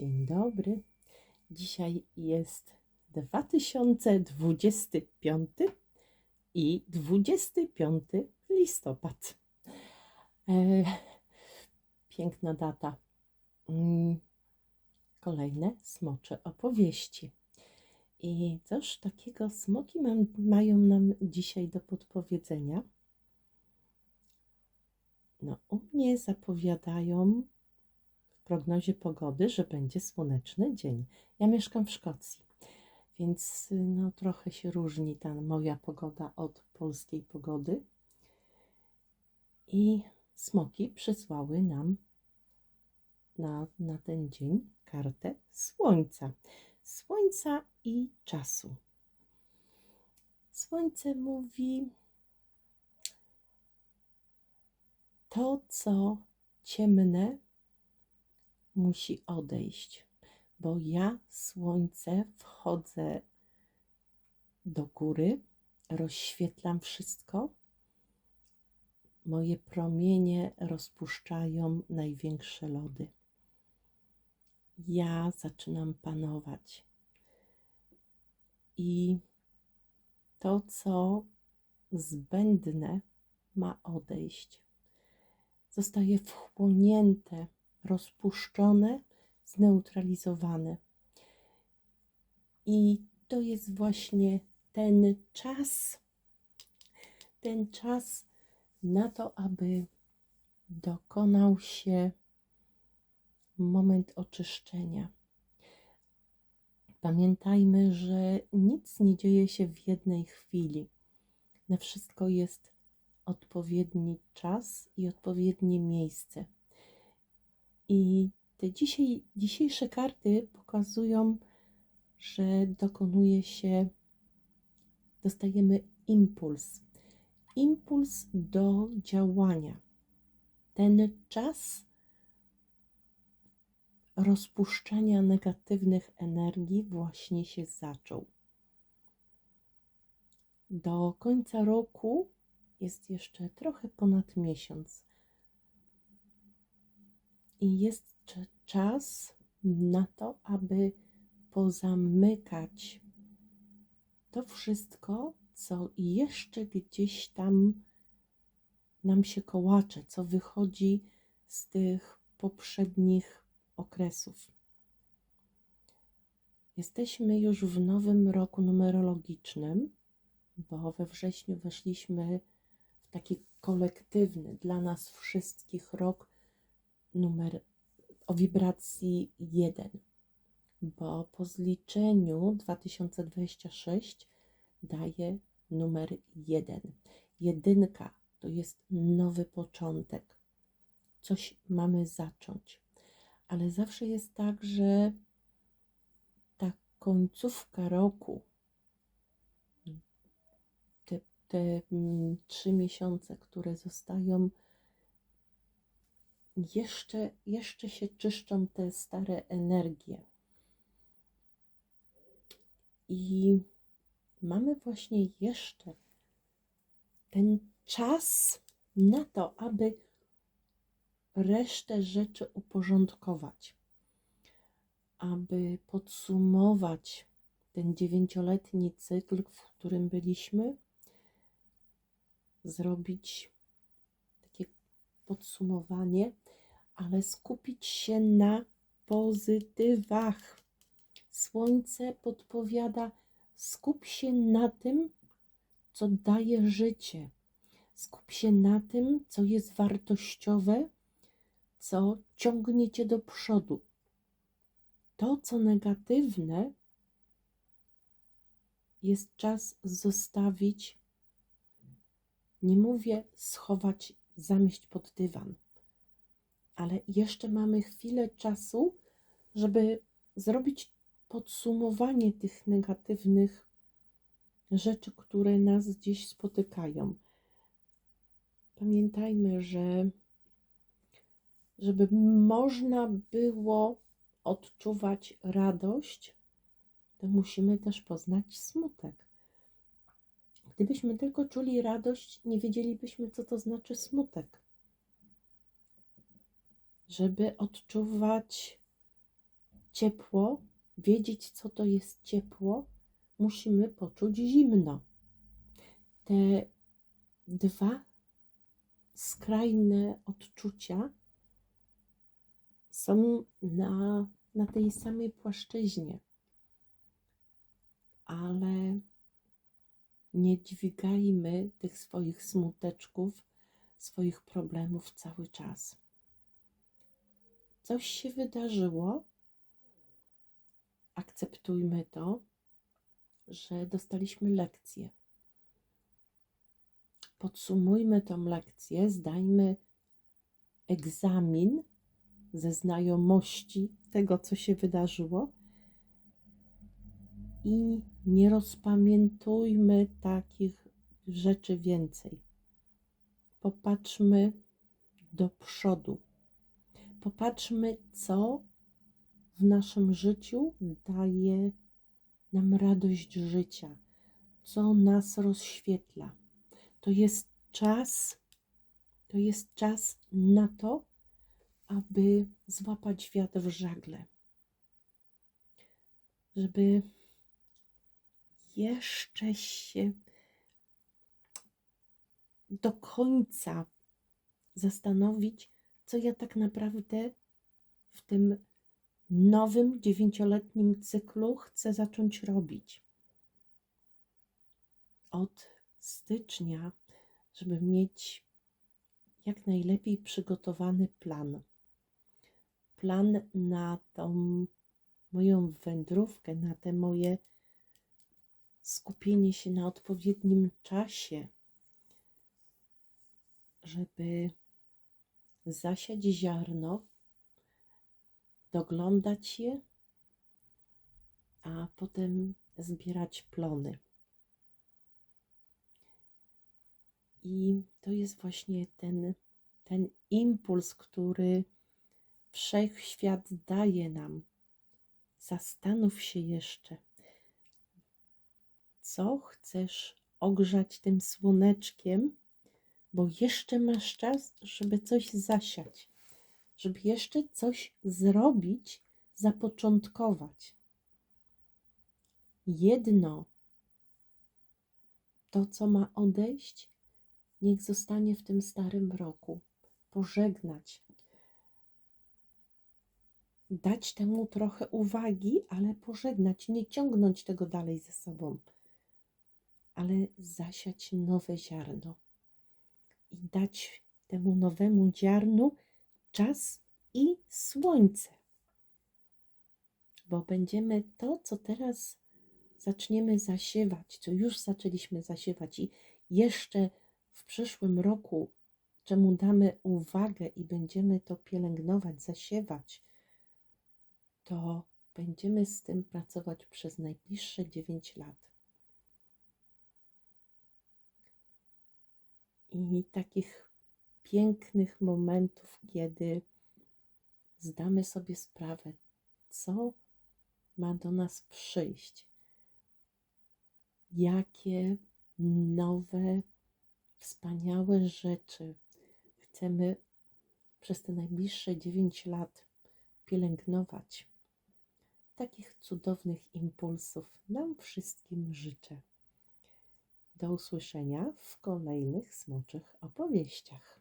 Dzień dobry. Dzisiaj jest 2025 i 25 listopad. E, piękna data. Mm, Kolejne smocze opowieści. I cóż takiego smoki mam, mają nam dzisiaj do podpowiedzenia? No, u mnie zapowiadają prognozie pogody, że będzie słoneczny dzień. Ja mieszkam w Szkocji, więc y, no, trochę się różni ta moja pogoda od polskiej pogody. I smoki przysłały nam na, na ten dzień kartę słońca. Słońca i czasu. Słońce mówi to, co ciemne, musi odejść, bo ja, słońce, wchodzę do góry, rozświetlam wszystko. Moje promienie rozpuszczają największe lody. Ja zaczynam panować. I to, co zbędne, ma odejść. Zostaje wchłonięte, rozpuszczone, zneutralizowane. I to jest właśnie ten czas, ten czas na to, aby dokonał się moment oczyszczenia. Pamiętajmy, że nic nie dzieje się w jednej chwili. Na wszystko jest odpowiedni czas i odpowiednie miejsce. I te dzisiaj, dzisiejsze karty pokazują, że dokonuje się, dostajemy impuls. Impuls do działania. Ten czas rozpuszczania negatywnych energii właśnie się zaczął. Do końca roku jest jeszcze trochę ponad miesiąc. I jest czas na to, aby pozamykać to wszystko, co jeszcze gdzieś tam nam się kołacze, co wychodzi z tych poprzednich okresów. Jesteśmy już w nowym roku numerologicznym, bo we wrześniu weszliśmy w taki kolektywny dla nas wszystkich rok numer o wibracji 1, bo po zliczeniu 2026 daje numer 1. Jedynka to jest nowy początek. Coś mamy zacząć. Ale zawsze jest tak, że ta końcówka roku, te, te mm, trzy miesiące, które zostają, jeszcze, jeszcze się czyszczą te stare energie. I mamy właśnie jeszcze ten czas na to, aby resztę rzeczy uporządkować, aby podsumować ten dziewięcioletni cykl, w którym byliśmy, zrobić podsumowanie, ale skupić się na pozytywach. Słońce podpowiada, skup się na tym, co daje życie. Skup się na tym, co jest wartościowe, co ciągnie cię do przodu. To, co negatywne, jest czas zostawić, nie mówię schować, zamieść pod dywan, ale jeszcze mamy chwilę czasu, żeby zrobić podsumowanie tych negatywnych rzeczy, które nas gdzieś spotykają. Pamiętajmy, że żeby można było odczuwać radość, to musimy też poznać smutek. Gdybyśmy tylko czuli radość, nie wiedzielibyśmy, co to znaczy smutek. Żeby odczuwać ciepło, wiedzieć, co to jest ciepło, musimy poczuć zimno. Te dwa skrajne odczucia są na, na tej samej płaszczyźnie, ale nie dźwigajmy tych swoich smuteczków, swoich problemów cały czas. Coś się wydarzyło, akceptujmy to, że dostaliśmy lekcję. Podsumujmy tą lekcję, zdajmy egzamin ze znajomości tego, co się wydarzyło i nie rozpamiętujmy takich rzeczy więcej. Popatrzmy do przodu. Popatrzmy, co w naszym życiu daje nam radość życia, co nas rozświetla. To jest czas, to jest czas na to, aby złapać wiatr w żagle, żeby jeszcze się do końca zastanowić, co ja tak naprawdę w tym nowym dziewięcioletnim cyklu chcę zacząć robić. Od stycznia, żeby mieć jak najlepiej przygotowany plan. Plan na tą moją wędrówkę, na te moje skupienie się na odpowiednim czasie, żeby zasiać ziarno, doglądać je, a potem zbierać plony. I to jest właśnie ten, ten impuls, który wszechświat daje nam. Zastanów się jeszcze, co chcesz ogrzać tym słoneczkiem, bo jeszcze masz czas, żeby coś zasiać, żeby jeszcze coś zrobić, zapoczątkować. Jedno, to co ma odejść, niech zostanie w tym starym roku. Pożegnać. Dać temu trochę uwagi, ale pożegnać, nie ciągnąć tego dalej ze sobą, ale zasiać nowe ziarno i dać temu nowemu ziarnu czas i słońce. Bo będziemy to, co teraz zaczniemy zasiewać, co już zaczęliśmy zasiewać i jeszcze w przyszłym roku, czemu damy uwagę i będziemy to pielęgnować, zasiewać, to będziemy z tym pracować przez najbliższe 9 lat. I takich pięknych momentów, kiedy zdamy sobie sprawę, co ma do nas przyjść, jakie nowe wspaniałe rzeczy chcemy przez te najbliższe 9 lat pielęgnować. Takich cudownych impulsów nam wszystkim życzę. Do usłyszenia w kolejnych smoczych opowieściach.